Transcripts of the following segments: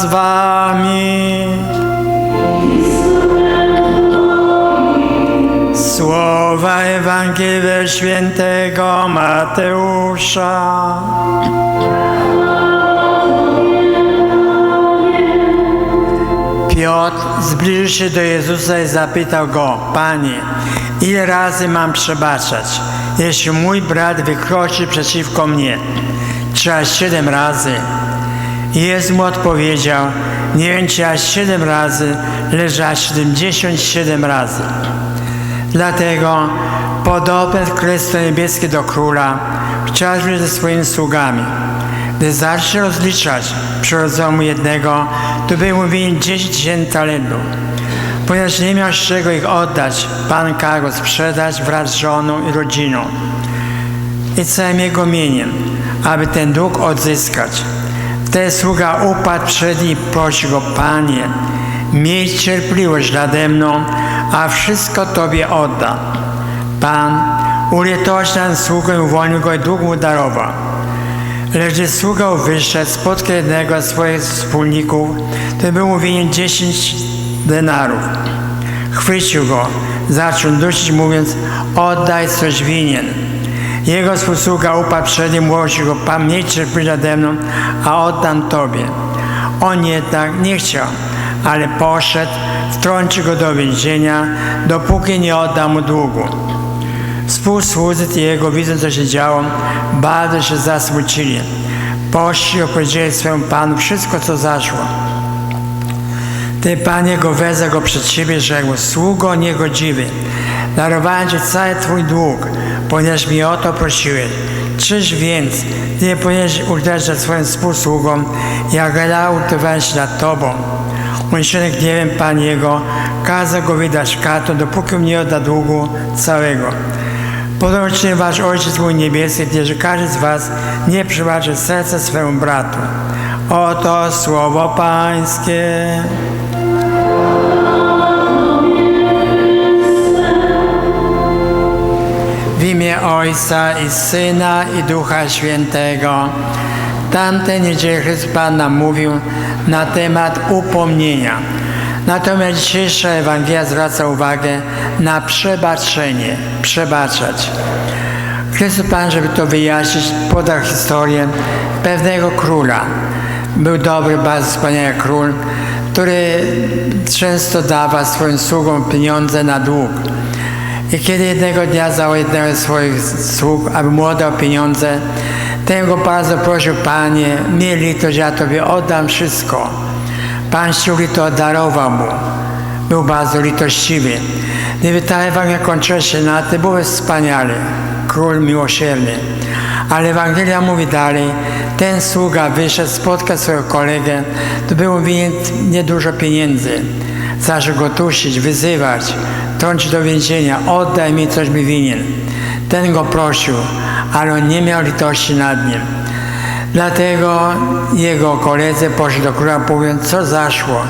z wami. Słowa Ewangelii świętego Mateusza. Piotr zbliżył się do Jezusa i zapytał go, Panie, ile razy mam przebaczać, jeśli mój brat wykroczy przeciwko mnie? Aż siedem razy? Jezus mu odpowiedział, nie aż siedem razy, lecz aż siedemdziesiąt siedem razy. Dlatego podobny Królestwo Niebieskie do Króla chciał ze swoimi sługami. Gdy zacznie rozliczać, przyrodzą mu jednego, to był mu winien 10 tysięcy talentów. Ponieważ nie miał z czego ich oddać, Pan kazał go sprzedać wraz z żoną i rodziną i całym jego mieniem, aby ten dług odzyskać. Wtedy sługa upadł przed i prosił go, Panie, miej cierpliwość nade mną, a wszystko Tobie odda. Pan ulitościł ten sługę uwolnił go i dług mu darował. Lecz gdy sługa wyszedł, spotkał jednego z swoich wspólników, który był mu winien 10 denarów. Chwycił go, zaczął dusić, mówiąc, oddaj coś winien. Jego przed nim, głosił go, Pan cierpliwość nade mną, a oddam Tobie. On jednak nie chciał, ale poszedł, wtrącił go do więzienia, dopóki nie odda mu długu. Współsłudzy jego, widząc co się działo, bardzo się zasmucili. Poszli i opowiedzieli swemu Panu wszystko, co zaszło. Ty, Panie, go wezwał go przed siebie, rzekł, sługo niegodziwy, darowałem Ci cały Twój dług, ponieważ mi o to prosiłeś. Czyż więc nie powinieneś uderzać swoim współsługom, jak ja nad Tobą? Uniesiony gniewem Pan jego kazał go wydać katą, dopóki mu nie odda długu całego. Podobnie Wasz Ojciec mój niebieski, gdyż każdy z Was nie przybaczy serca swemu bratu. Oto słowo Pańskie. W imię Ojca i Syna i Ducha Świętego. Tamte niedzielę Chrystus Pan nam mówił na temat upomnienia. Natomiast dzisiejsza Ewangelia zwraca uwagę na przebaczenie, przebaczać. Chrystus Pan, żeby to wyjaśnić, podał historię pewnego króla. Był dobry, bardzo wspaniały król, który często dawał swoim sługom pieniądze na dług. I kiedy jednego dnia zał jednego z swoich sług, aby mu oddał pieniądze, ten go bardzo prosił, Panie, miej litość, ja Tobie oddam wszystko. Pan ściągli to darował mu. Był bardzo litościwy. Gdyby ta Ewangelia kończyła się na tym, byłby wspaniały, król miłosierny. Ale Ewangelia mówi dalej, ten sługa wyszedł, spotkał swojego kolegę, to był winien niedużo pieniędzy. Zaczął go tusić, wyzywać, trącić do więzienia, oddaj mi coś mi winien. Ten go prosił, ale on nie miał litości nad nim. Dlatego jego koledzy poszli do króla, mówiąc, co zaszło,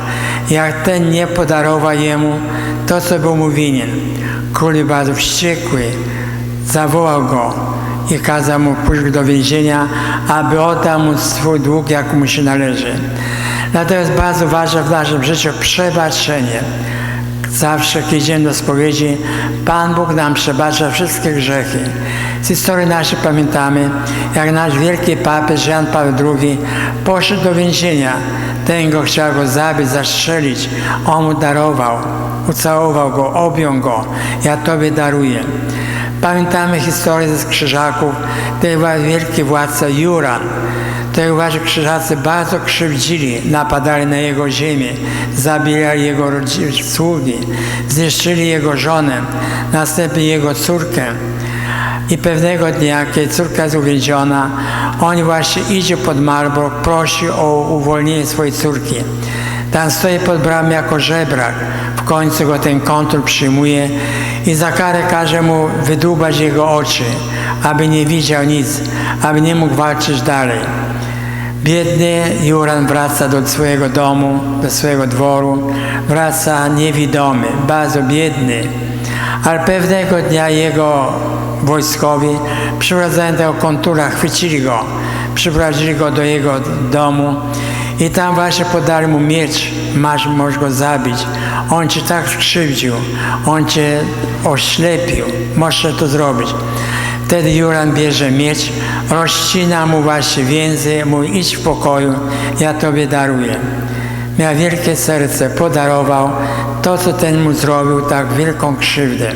jak ten nie podarował jemu to, co był mu winien. Król bardzo wściekły, zawołał go i kazał mu pójść do więzienia, aby oddał mu swój dług, jak mu się należy. Dlatego jest bardzo ważne w naszym życiu przebaczenie. Zawsze, kiedy idziemy do spowiedzi, Pan Bóg nam przebacza wszystkie grzechy. Z historii naszej pamiętamy, jak nasz wielki papież Jan Paweł II poszedł do więzienia. Ten go chciał go zabić, zastrzelić. On mu darował, ucałował go, objął go. Ja Tobie daruję. Pamiętamy historię ze Krzyżaków, gdy był wielki władca Juran. To uważa, krzyżacy bardzo krzywdzili, napadali na jego ziemię, zabijali jego sługi, zniszczyli jego żonę, następnie jego córkę. I pewnego dnia, kiedy córka jest uwięziona, on właśnie idzie pod Marburg, prosi o uwolnienie swojej córki. Tam stoi pod bramą jako żebrak. W końcu go ten kontur przyjmuje i za karę każe mu wydłubać jego oczy, aby nie widział nic, aby nie mógł walczyć dalej. Biedny Juran wraca do swojego domu, do swojego dworu, wraca niewidomy, bardzo biedny. Ale pewnego dnia jego wojskowi przyprowadzają tego kontura, chwycili go, przyprowadzili go do jego domu I tam właśnie podali mu miecz, masz, możesz go zabić. On cię tak skrzywdził, on cię oślepił, możesz to zrobić. Wtedy Juran bierze miecz, rozcina mu właśnie więzy, mówi idź w pokoju, ja tobie daruję. Miał wielkie serce, podarował to, co ten mu zrobił, tak wielką krzywdę.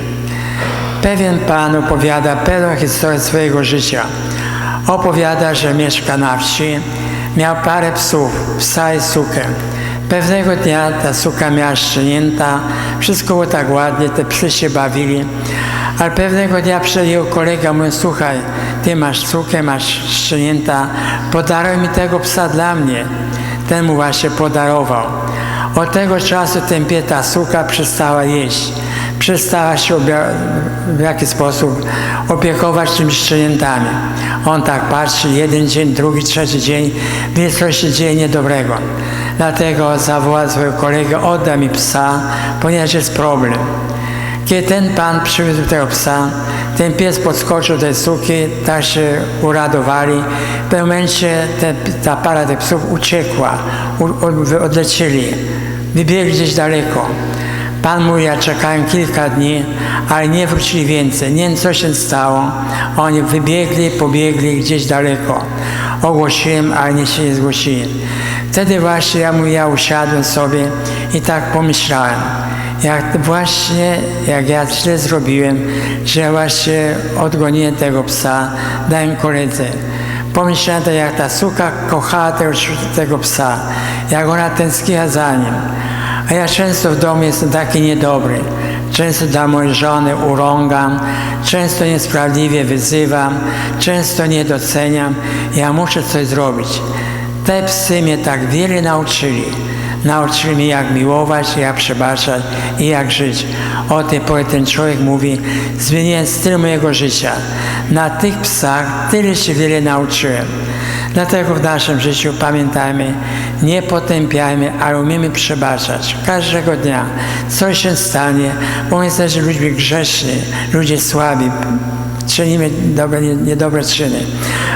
Pewien pan opowiada pełną historię swojego życia. Opowiada, że mieszka na wsi, miał parę psów, psa i sukę. Pewnego dnia ta suka miała szczenięta, wszystko było tak ładnie, te psy się bawili, ale pewnego dnia jego kolega, mówi, słuchaj, ty masz sukę, masz szczenięta, podaruj mi tego psa dla mnie. Ten mu właśnie podarował. Od tego czasu tępieta suka przestała jeść. Przestała się w jakiś sposób opiekować tymi szczeniętami. On tak patrzy, jeden dzień, drugi, trzeci dzień, wie, co się dzieje niedobrego. Dlatego zawołał swojego kolegę, odda mi psa, ponieważ jest problem. Kiedy ten pan przywiózł tego psa, ten pies podskoczył do suki, tak się uradowali. W pewnym momencie te, ta para tych psów uciekła, u, od, odlecieli, wybiegli gdzieś daleko. Pan mówi, ja czekałem kilka dni, ale nie wrócili więcej. Nie wiem, co się stało. Oni wybiegli, pobiegli gdzieś daleko. Ogłosiłem, ale nie się nie zgłosili. Wtedy właśnie ja, mówię, ja usiadłem sobie i tak pomyślałem, jak właśnie, jak ja źle zrobiłem, że właśnie odgoniłem tego psa, dałem koledze. Pomyślałem, to jak ta suka kochała tego, tego psa, jak ona tęskniła za nim. A ja często w domu jestem taki niedobry. Często dla mojej żony urągam, często niesprawiedliwie wyzywam, często nie doceniam. Ja muszę coś zrobić. Te psy mnie tak wiele nauczyli. Nauczyli mnie, jak miłować, jak przebaczać i jak żyć. O tej pory ten człowiek mówi, zmieniłem styl mojego życia. Na tych psach tyle się wiele nauczyłem. Dlatego w naszym życiu pamiętajmy, nie potępiajmy, ale umiemy przebaczać. Każdego dnia coś się stanie, bo my jesteśmy ludźmi grzeszni, ludzie słabi, czynimy dobre, niedobre czyny,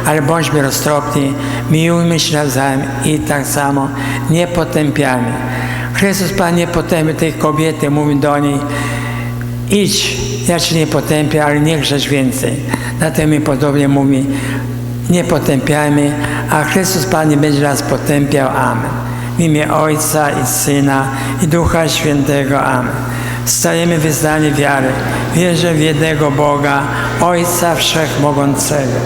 ale bądźmy roztropni, miłujmy się nawzajem i tak samo nie potępiamy. Chrystus Pan nie potępia tej kobiety, mówi do niej, idź, ja Cię nie potępię, ale nie grzesz więcej. Dlatego mi podobnie mówi, nie potępiajmy, a Chrystus Pan nie będzie nas potępiał. Amen. W imię Ojca i Syna i Ducha Świętego. Amen. Stajemy wyznanie wiary. Wierzę w jednego Boga, Ojca Wszechmogącego.